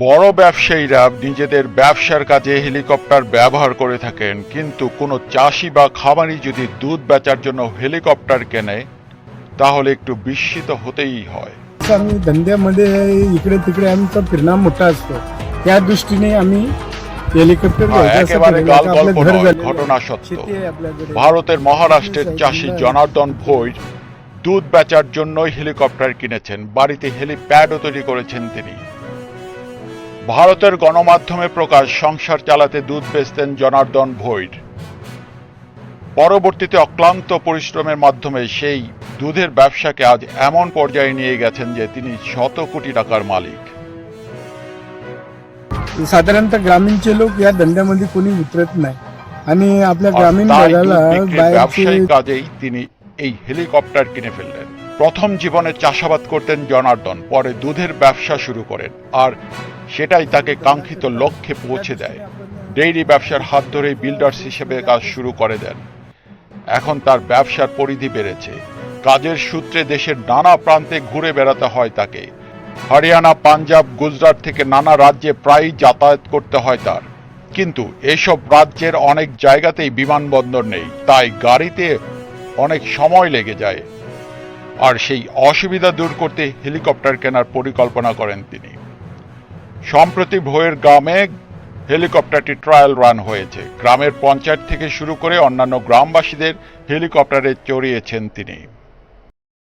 বড় ব্যবসায়ীরা নিজেদের ব্যবসার কাজে হেলিকপ্টার ব্যবহার করে থাকেন কিন্তু কোনো চাষি বা খামারি যদি দুধ বেচার জন্য হেলিকপ্টার কেনে তাহলে একটু বিস্মিত হতেই হয় असं आम्ही धंद्यामध्ये इकडे तिकडे आमचा फिरणं मोठा असतो त्या दृष्टीने आम्ही हेलिकॉप्टर হ্যাঁ, घ्यायचं असं একেবারে ठरवलं. आता গাল आपलं গল্প घर নয়, झालेलं ঘটনা आहे. সত্য शेती आहे आपल्याकडे ভারতের মহারাষ্ট্রের চাষি জনার্দন ভৈর দুধ বেচার জন্যই হেলিকপ্টার কিনেছেন বাড়িতে হেলিপ্যাডও তৈরি করেছেন তিনি ভারতের গণমাধ্যমে প্রকাশ সংসার চালাতে দুধ বেচতেন জনার্দন ভৈর পরবর্তীতে অক্লান্ত পরিশ্রমের মাধ্যমে সেই দুধের ব্যবসাকে আজ এমন পর্যায়ে নিয়ে গেছেন যে তিনি শত কোটি টাকার মালিক साधारणतः ग्रामीणचे लोक या धंद्यामध्ये कोणी उतरत नाही आणि आपल्या আর ग्रामीण তাই দুধ भागाला বিক্রির ব্যবসায়িক बाहेरचे কাজেই তিনি এই হেলিকপ্টার কিনে ফেললেন প্রথম জীবনে চাষাবাদ করতেন জনার্দন পরে দুধের ব্যবসা শুরু করেন আর সেটাই তাকে কাঙ্ক্ষিত লক্ষ্যে পৌঁছে দেয়। ডেইরি ব্যবসার হাত ধরেই বিল্ডার্স হিসেবে কাজ শুরু করে দেন। এখন তার ব্যবসার পরিধি বেড়েছে। কাজের সূত্রে দেশের নানা প্রান্তে ঘুরে বেড়াতে হয় তাকে। হরিয়ানা, পাঞ্জাব, গুজরাট থেকে নানা রাজ্যে প্রায়ই যাতায়াত করতে হয় তার। কিন্তু এসব রাজ্যের অনেক জায়গাতেই বিমানবন্দর নেই। তাই গাড়িতে অনেক সময় লেগে যায়। আর সেই অসুবিধা দূর করতে হেলিকপ্টার কেনার পরিকল্পনা করেন তিনি। সম্প্রতি ভোয়ের গ্রামে হেলিকপ্টারটি ট্রায়াল রান হয়েছে। গ্রামের পঞ্চায়েত থেকে শুরু করে অন্যান্য গ্রামবাসীদের হেলিকপ্টারে চড়িয়েছেন তিনি।